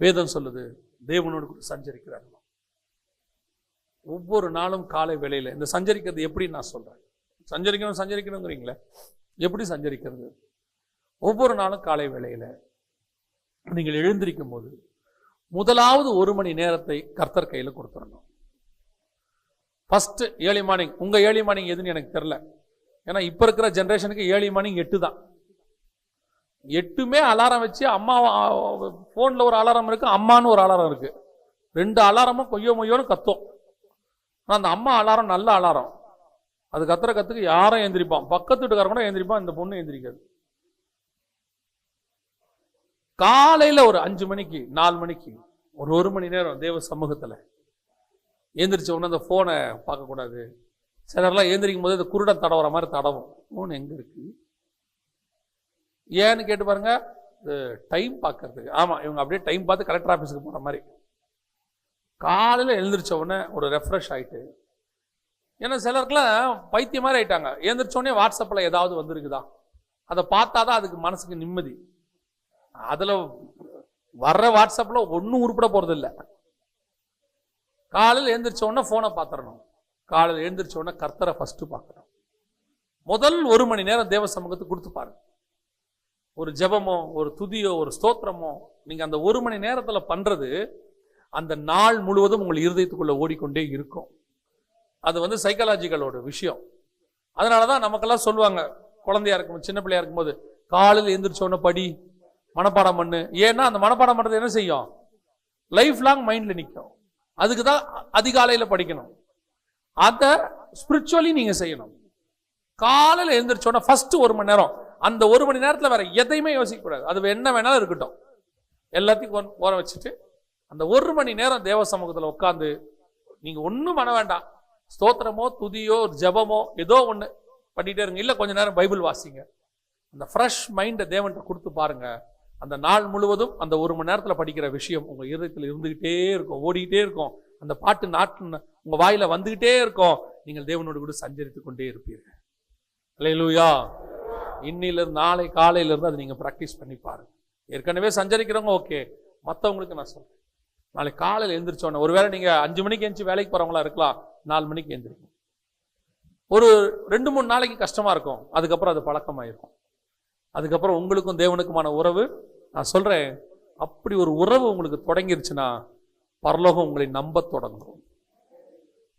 வேதம் சொல்லுது தேவனோடு கூட சஞ்சரிக்கிறார்கள் ஒவ்வொரு நாளும் காலை வேலையில் இந்த சஞ்சரிக்கிறது எப்படி நான் சொல்கிறேன் சஞ்சரிக்கணும் சஞ்சரிக்கணுங்கிறீங்களே? எப்படி சஞ்சரிக்கிறது? ஒவ்வொரு நாளும் காலை வேளையில் நீங்கள் எழுந்திருக்கும் போது முதலாவது ஒரு மணி நேரத்தை கர்த்தர் கையில் கொடுத்துடணும். ஃபஸ்ட்டு ஏர்லி மார்னிங் உங்கள் ஏர்லி மார்னிங் எதுன்னு எனக்கு தெரில ஏன்னா இப்போ இருக்கிற ஜென்ரேஷனுக்கு ஏர்லி மார்னிங் எட்டு தான் எட்டுமே அலாரம் வச்சு அம்மா ஃபோனில் ஒரு அலாரம் இருக்குது அம்மானு ஒரு அலாரம் இருக்குது ரெண்டு அலாரமும் கொய்யோ மொய்யோன்னு கத்தும். ஆனால் அந்த அம்மா அலாரம் நல்ல அலாரம். அது கத்துற கத்துக்கு யாரும் எந்திரிப்பான். பக்கத்து வீட்டுக்காரன் கூட எந்திரிப்பான் இந்த பொண்ணு எந்திரிக்காது. காலையில் ஒரு அஞ்சு மணிக்கு நாலு மணிக்கு ஒரு ஒரு மணி நேரம் தேவ சமூகத்தில் எந்திரிச்ச உடனே அந்த ஃபோனை பார்க்கக்கூடாது. சிலர்லாம் எழுந்திரிக்கும் போது இந்த குருடன் தடவுற மாதிரி தடவும். ஃபோன் எங்கே இருக்குது ஏன்னு கேட்டு பாருங்க டைம் பார்க்கறதுக்கு. ஆமாம் இவங்க அப்படியே டைம் பார்த்து கலெக்டர் ஆஃபீஸுக்கு போகிற மாதிரி. காலையில் எழுந்திரிச்ச உடனே ஒரு ரெஃப்ரெஷ் ஆகிட்டு ஏன்னா சிலருக்குலாம் பைத்தியம் மாதிரி ஆயிட்டாங்க. எழுந்திரிச்சோடனே வாட்ஸ்அப்பில் ஏதாவது வந்திருக்குதா? அதை பார்த்தா தான் அதுக்கு மனசுக்கு நிம்மதி. அதில் வர்ற வாட்ஸ்அப்பில் ஒன்றும் உருப்பட போகிறது இல்லை காலையில் எழுந்திரிச்சோடனே ஃபோனை பார்த்துடணும். காலையில் எழுந்திரிச்சோடனே கர்த்தரை ஃபஸ்ட்டு பார்க்கணும். முதல் ஒரு மணி நேரம் தேவ சமூகத்துக்கு கொடுத்து பாருங்க. ஒரு ஜெபமோ ஒரு துதியோ ஒரு ஸ்தோத்திரமோ நீங்கள் அந்த ஒரு மணி நேரத்தில் பண்ணுறது அந்த நாள் முழுவதும் உங்கள் இருதயத்துக்குள்ளே ஓடிக்கொண்டே இருக்கும். அது வந்து சைக்காலஜிக்கலோட விஷயம். அதனால தான் நமக்கெல்லாம் சொல்லுவாங்க குழந்தையா இருக்கும் சின்ன பிள்ளையா இருக்கும்போது காலையில் எந்திரிச்ச படி மனப்பாடம் பண்ணு. ஏன்னா அந்த மனப்பாடம் பண்ணுறது என்ன செய்யும்? லைஃப் லாங் மைண்டில் நிற்கும் அதுக்கு தான் அதிகாலையில் படிக்கணும். அதை ஸ்பிரிச்சுவலி நீங்கள் செய்யணும். காலையில் எழுந்திரிச்ச ஃபஸ்ட்டு ஒரு மணி நேரம் அந்த ஒரு மணி நேரத்தில் வேற எதையுமே யோசிக்கக்கூடாது அது என்ன வேணாலும் இருக்கட்டும். எல்லாத்தையும் ஓர- ஓர வச்சுட்டு அந்த ஒரு மணி நேரம் தேவ சமூகத்தில் உட்காந்து நீங்கள் ஒன்றும் பண்ண வேண்டாம். ஸ்தோத்திரமோ துதியோ ஜெபமோ ஏதோ ஒன்று பண்ணிகிட்டே இருங்க. இல்லை கொஞ்ச நேரம் பைபிள் வாசிங்க. அந்த ஃப்ரெஷ் மைண்டை தேவன்கிட்ட கொடுத்து பாருங்க. அந்த நாள் முழுவதும் அந்த ஒரு மணி நேரத்தில் படிக்கிற விஷயம் உங்கள் இருதயத்தில் இருந்துக்கிட்டே இருக்கும். ஓடிக்கிட்டே இருக்கும். அந்த பாட்டு நாட்டு உங்கள் வாயில் வந்துக்கிட்டே இருக்கும். நீங்கள் தேவனோடு கூட சஞ்சரித்து கொண்டே இருப்பீர்கள். அல்லேலூயா இன்னிலிருந்து நாளை காலையில இருந்து அதை நீங்கள் ப்ராக்டிஸ் பண்ணி பாருங்கள் ஏற்கனவே சஞ்சரிக்கிறவங்க ஓகே மற்றவங்களுக்கு நான் சொல்கிறேன் நாளைக்கு காலையில் எழுந்திரிச்சோன்னே ஒருவேளை நீங்கள் அஞ்சு மணிக்கு எழுந்திரிச்சி வேலைக்கு போகிறவங்களா இருக்கலாம் நாலு மணிக்கு எழுந்திரிக்கும் ஒரு ரெண்டு மூணு நாளைக்கு கஷ்டமா இருக்கும். அதுக்கப்புறம் அது பழக்கமாயிருக்கும். அதுக்கப்புறம் உங்களுக்கும் தேவனுக்குமான உறவு. நான் சொல்கிறேன் அப்படி ஒரு உறவு உங்களுக்கு தொடங்கிருச்சுன்னா பரலோகம் உங்களை நம்ப தொடங்கும்.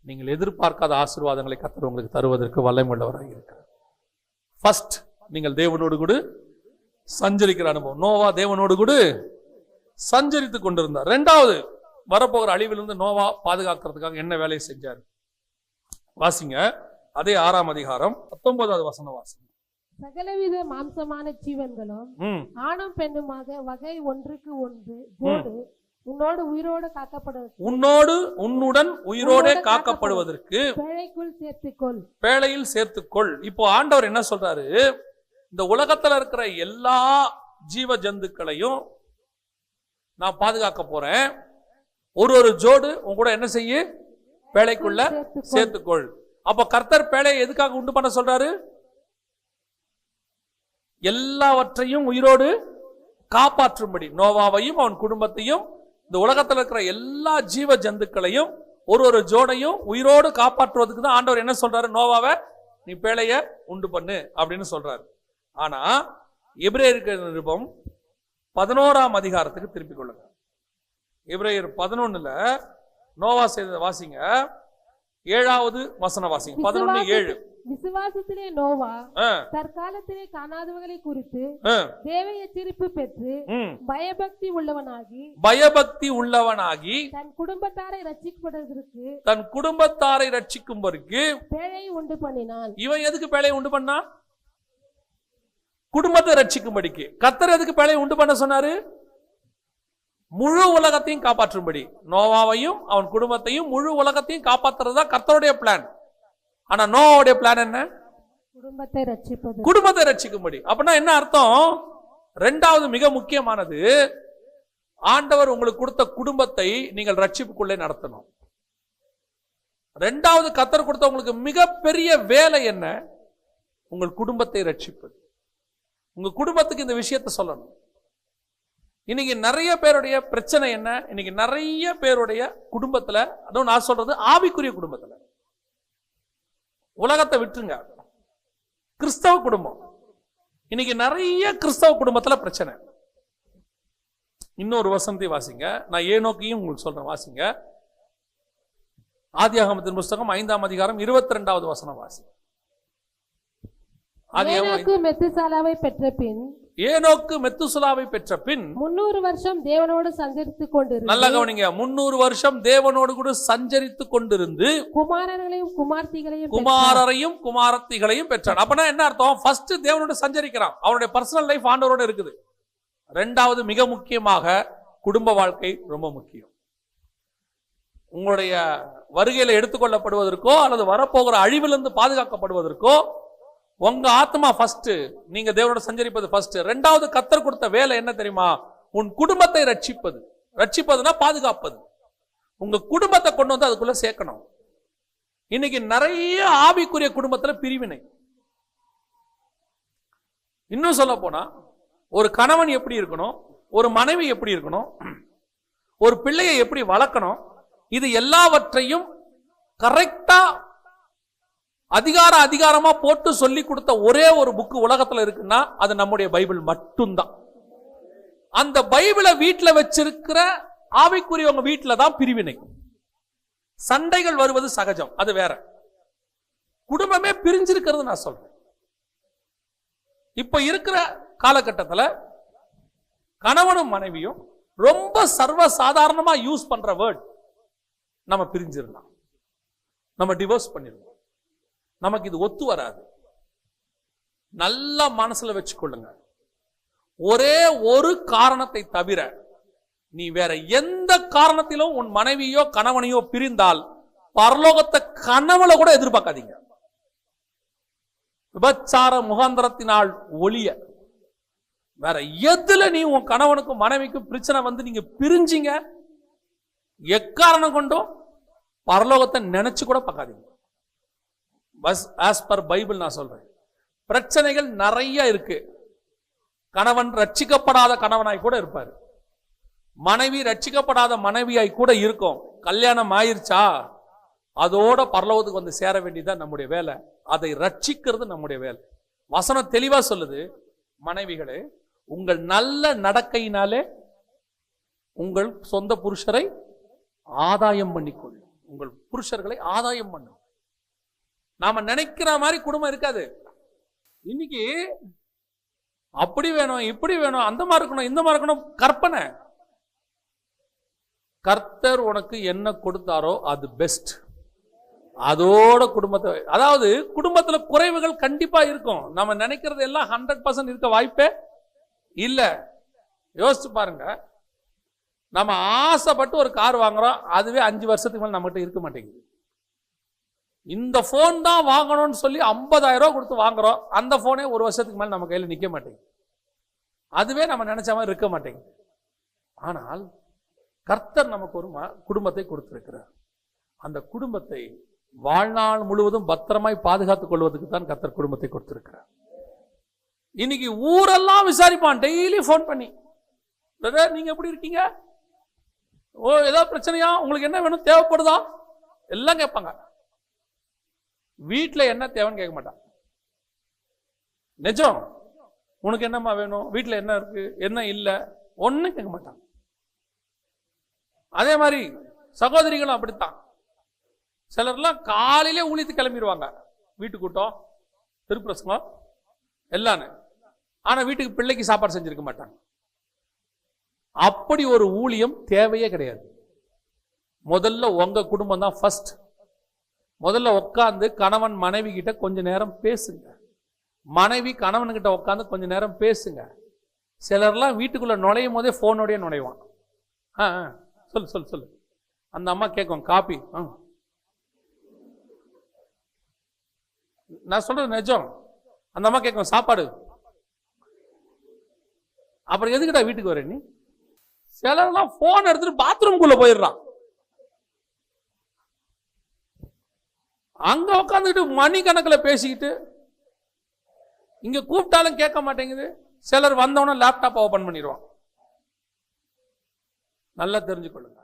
நீங்கள் எதிர்பார்க்காத ஆசீர்வாதங்களை கத்தர் உங்களுக்கு தருவதற்கு வல்லமுள்ளவராக இருக்கிறார். ஃபஸ்ட் நீங்கள் தேவனோடு கூட சஞ்சரிக்கிற அனுபவம். நோவா தேவனோடு கூட சஞ்சரித்து கொண்டிருந்தார். ரெண்டாவது வரப்போகிற அழிவிலிருந்து நோவா பாதுகாக்கிறதுக்காக என்ன வேலையை செஞ்சார்? வாசிங்க. அதே ஆறாம் அதிகாரம் பத்தொன்பதாவது வசனம் வாசிங்க. சகலவித மாம்சமான ஜீவன்களும் ஆணும் பெண்ணுமாக வகை ஒன்றுக்கு ஒன்று ஜோடு உன்னோடு உயிரோடு காக்கப்பட உன்னோடு உன்னுடன் உயிரோடே காக்கப்படுவதற்கு பேழைக்குள் சேர்த்துக்கொள். பேழையில் சேர்த்துக்கொள். இப்போ ஆண்டவர் என்ன சொல்றாரு? இந்த உலகத்துல இருக்கிற எல்லா ஜீவ ஜந்துக்களையும் நான் பாதுகாக்க போறேன். ஒரு ஒரு ஜோடு உன் கூட என்ன செய்ய? பேழைக்குள்ள சேர்த்துக்கொள். அப்ப கர்த்தர் பேழையை எதுக்காக உண்டு பண்ண சொல்றாரு? எல்லாவற்றையும் உயிரோடு காப்பாற்றும்படி. நோவாவையும் அவன் குடும்பத்தையும் இந்த உலகத்துல இருக்கிற எல்லா ஜீவ ஜந்துக்களையும் ஒரு ஒரு ஜோடையும் உயிரோடு காப்பாற்றுவதுக்கு தான் ஆண்டவர் என்ன சொல்றாரு? நோவாவை நீ பேழைய உண்டு பண்ணு அப்படின்னு சொல்றாரு. ஆனா எபிரேயருக்கு நிருபம் பதினோராம் அதிகாரத்துக்கு திருப்பிக் கொள்ளுங்க. எபிரேயர் பதினொன்னுல நோவா செய்த வாசிங்க. ஏழாவது வசன வாசிங்க. பதினொன்னு ஏழு. விசுவாசத்திலே நோவா தற்காலத்திலே காணாதவர்களை குறித்து தேவ எச்சரிப்பு பெற்று. பயபக்தி உள்ளவனாகி பயபக்தி உள்ளவனாகி தன் குடும்பத்தாரை ரட்சிக்கப்படுவதற்கு தன் குடும்பத்தாரை ரட்சிக்கும்பருக்கு பேழை உண்டு பண்ணினான். இவன் எதுக்கு பேழையை உண்டு பண்ணா குடும்பத்தை ரட்சிக்கும்படிக்கு. கத்தர் எதுக்கு பேழையை உண்டு பண்ண சொன்னாரு? முழு உலகத்தையும் காப்பாற்றும்படி. நோவாவையும் அவன் குடும்பத்தையும் முழு உலகத்தையும் காப்பாத்துறது தான் கர்த்தருடைய பிளான் ஆனா நோவாவுடைய பிளான் என்ன? குடும்பத்தை ரட்சிப்பது. குடும்பத்தை ரட்சிக்கும்படி. அப்படின்னா என்ன அர்த்தம்? ரெண்டாவது மிக முக்கியமானது ஆண்டவர் உங்களுக்கு கொடுத்த குடும்பத்தை நீங்கள் ரட்சிப்புக்குள்ளே நடத்தணும். ரெண்டாவது கத்தர் கொடுத்த உங்களுக்கு மிகப்பெரிய வேலை என்ன? உங்கள் குடும்பத்தை ரட்சிப்பது. உங்கள் குடும்பத்துக்கு இந்த விஷயத்தை சொல்லணும். இன்னைக்கு நிறைய பேருடைய பிரச்சனை என்ன? இன்னைக்கு நிறைய பேருடைய குடும்பத்தில் அதுவும் நான் சொல்றது ஆவிக்குரிய குடும்பத்தில். உலகத்தை விட்டுருங்க. கிறிஸ்தவ குடும்பம். இன்னைக்கு நிறைய கிறிஸ்தவ குடும்பத்தில் பிரச்சனை. இன்னொரு வசந்தி வாசிங்க. நான் ஏனோக்கையும் உங்களுக்கு சொல்றேன் வாசிங்க. ஆதியாகமத்தின் புஸ்தகம் ஐந்தாம் அதிகாரம் இருபத்தி ரெண்டாவது வசனம் வாசிங்க. ஏனோக்கு மெத்துசாலாவை பெற்ற பின் ஏனோக்கு மெத்துசுலாவை பெற்ற பின் முன்னூறு வருஷம் தேவனோடு சஞ்சரித்துக் கொண்டிருந்து நல்ல கவனிங்க. முன்னூறு வருஷம் தேவனோடு கூட சஞ்சரித்து கொண்டிருந்து குமாரர்களையும் குமார்த்திகளையும் பெற்றான். குமாரரையும் குமாரத்திகளையும் பெற்றான் அப்பனா என்ன அர்த்தம்? ஃபர்ஸ்ட் தேவனோட சஞ்சரிக்கிறான். அவனுடைய பர்சனல் லைஃப் ஆண்டவரோட இருக்குது. ரெண்டாவது மிக முக்கியமாக குடும்ப வாழ்க்கை ரொம்ப முக்கியம். உங்களுடைய வருகையில எடுத்துக்கொள்ளப்படுவதற்கோ அல்லது வரப்போகிற அழிவிலிருந்து பாதுகாக்கப்படுவதற்கோ உங்க ஆத்மா ஃபர்ஸ்ட் நீங்க தேவனோட சஞ்சரிப்பது ஃபர்ஸ்ட் ரெண்டாவது கத்தர் கொடுத்த வேலை என்ன தெரியுமா? உன் குடும்பத்தை ரட்சிப்பது. ரட்சிப்பதுனா பாதுகாப்பது. உங்க குடும்பத்தை கொண்டு வந்து அதுக்குள்ள சேர்க்கணும். இன்னைக்கு நிறைய ஆவிக்குரிய குடும்பத்துல பிரிவினை. இன்னும் சொல்ல போனா ஒரு கணவன் எப்படி இருக்கணும்? ஒரு மனைவி எப்படி இருக்கணும்? ஒரு பிள்ளையை எப்படி வளர்க்கணும்? இது எல்லாவற்றையும் கரெக்டா அதிகார அதிகாரமா போட்டு சொல்லி கொடுத்த ஒரே ஒரு புக்கு உலகத்துல இருக்குன்னா அது நம்முடைய பைபிள் மட்டும்தான். அந்த பைபிளை வீட்டில் வச்சிருக்கிற ஆவிக்குரியவங்க வீட்டில் தான் பிரிவினை சண்டைகள் வருவது சகஜம் அது வேற. குடும்பமே பிரிஞ்சிருக்கிறது நான் சொல்றேன். இப்ப இருக்கிற காலகட்டத்துல கணவனும் மனைவியும் ரொம்ப சர்வ சாதாரணமா யூஸ் பண்ற வேர்ட் நம்ம பிரிஞ்சிடலாம். நம்ம டிவோர்ஸ் பண்ணிடலாம். நமக்கு இது ஒத்து வராது. நல்லா மனசுல வச்சுக்கொள்ளுங்க. ஒரே ஒரு காரணத்தை தவிர நீ வேற எந்த காரணத்திலும் உன் மனைவியோ கணவனையோ பிரிந்தால் பரலோகத்தை கனவுல கூட எதிர்பார்க்காதீங்க. விபச்சார முகாந்திரத்தினால் ஒளிய வேற எதுல நீ உன் கணவனுக்கும் மனைவிக்கும் பிரச்சனை வந்து நீங்க பிரிஞ்சீங்க எக்காரணம் கொண்டும் பரலோகத்தை நினைச்சு கூட பார்க்காதீங்க. பஸ் ஆஸ் பர் பைபிள் நான் சொல்றேன். பிரச்சனைகள் நிறைய இருக்கு. கணவன் ரட்சிக்கப்படாத கணவனாய் கூட இருப்பார். மனைவி ரட்சிக்கப்படாத மனைவியாய் கூட இருக்கும். கல்யாணம் ஆயிருச்சா? அதோட பரலோகத்துக்கு வந்து சேர வேண்டியதான் நம்முடைய வேலை. அதை ரட்சிக்கிறது நம்முடைய வேலை. வசனம் தெளிவா சொல்லுது மனைவிகளே உங்கள் நல்ல நடக்கையினாலே உங்கள் சொந்த புருஷரை ஆதாயம் பண்ணிக்கொள்ளும் உங்கள் புருஷர்களை ஆதாயம் பண்ணும் நாம நினைக்கிற மாதிரி குடும்பம் இருக்காது. இன்னைக்கு அப்படி வேணும் இப்படி வேணும் அந்த மாதிரி இருக்கணும் இந்த மாதிரி இருக்கணும் கற்பனை. கர்த்தர் உனக்கு என்ன கொடுத்தாரோ அது பெஸ்ட் அதோட குடும்பத்தை அதாவது குடும்பத்தில் குறைவுகள் கண்டிப்பா இருக்கும். நம்ம நினைக்கிறது எல்லாம் ஹண்ட்ரட் பர்சன்ட் இருக்க வாய்ப்பே இல்லை. யோசிச்சு பாருங்க. நம்ம ஆசைப்பட்டு ஒரு கார் வாங்குறோம் அதுவே அஞ்சு வருஷத்துக்கு மேலே நம்மகிட்ட இருக்க மாட்டேங்குது. இந்த ஃபோன் தான் வாங்கணும்னு சொல்லி ஐம்பதாயிரம் ரூபா கொடுத்து வாங்குறோம். அந்த ஃபோனே ஒரு வருஷத்துக்கு மேலே நம்ம கையில் நிற்க மாட்டேங்குது. அதுவே நம்ம நினைச்ச மாதிரி இருக்க மாட்டேங்குது. ஆனால் கர்த்தர் நமக்கு ஒரு ம- குடும்பத்தை கொடுத்துருக்கிறார். அந்த குடும்பத்தை வாழ்நாள் முழுவதும் பத்திரமாய் பாதுகாத்துக் கொள்வதற்கு தான் கர்த்தர் குடும்பத்தை கொடுத்துருக்கிறார். இன்னைக்கு ஊரெல்லாம் விசாரிப்பான். டெய்லி ஃபோன் பண்ணி பிரதர் நீங்க எப்படி இருக்கீங்க? ஓ ஏதாவது பிரச்சனையா? உங்களுக்கு என்ன வேணும்? தேவைப்படுதா? எல்லாம் கேட்பாங்க. வீட்டில் என்ன தேவைன்னு கேட்க மாட்டான். நிஜம். உனக்கு என்னம்மா வேணும்? வீட்டில் என்ன இருக்கு? என்ன இல்லை? ஒன்றும் கேட்க மாட்டான். அதே மாதிரி சகோதரிகளும் அப்படித்தான். சிலர்லாம் காலையிலே ஊழித்து கிளம்பிடுவாங்க. வீட்டு கூட்டம் திருப்பிரசங்கம் எல்லாமே. ஆனா வீட்டுக்கு பிள்ளைக்கு சாப்பாடு செஞ்சிருக்க மாட்டாங்க. அப்படி ஒரு ஊழியம் தேவையே கிடையாது. முதல்ல உங்க குடும்பம் தான் ஃபர்ஸ்ட் முதல்ல உட்காந்து கணவன் மனைவி கிட்ட கொஞ்ச நேரம் பேசுங்க. மனைவி கணவன்கிட்ட உட்காந்து கொஞ்ச நேரம் பேசுங்க. சிலர்லாம் வீட்டுக்குள்ள நுழையும் போதே போனோடய நுழைவான். ஆ ஆ, சொல்லு சொல்லு சொல்லு. அந்த அம்மா கேட்கும் காப்பி. ஆ. நான் சொல்றது நிஜம். அந்த அம்மா கேட்கும் சாப்பாடு? அப்புறம் எதுக்குடா வீட்டுக்கு வர நீ? சிலர்லாம் போன் எடுத்துட்டு பாத்ரூம்குள்ள போயிடுறான். அங்கே உட்காந்துக்கிட்டு மணிக்கணக்கில் பேசிக்கிட்டு இங்கே கூப்பிட்டாலும் கேட்க மாட்டேங்குது. சிலர் வந்தவொடனே லேப்டாப் ஓப்பன் பண்ணிடுவான். நல்லா தெரிஞ்சுக்கொள்ளுங்க.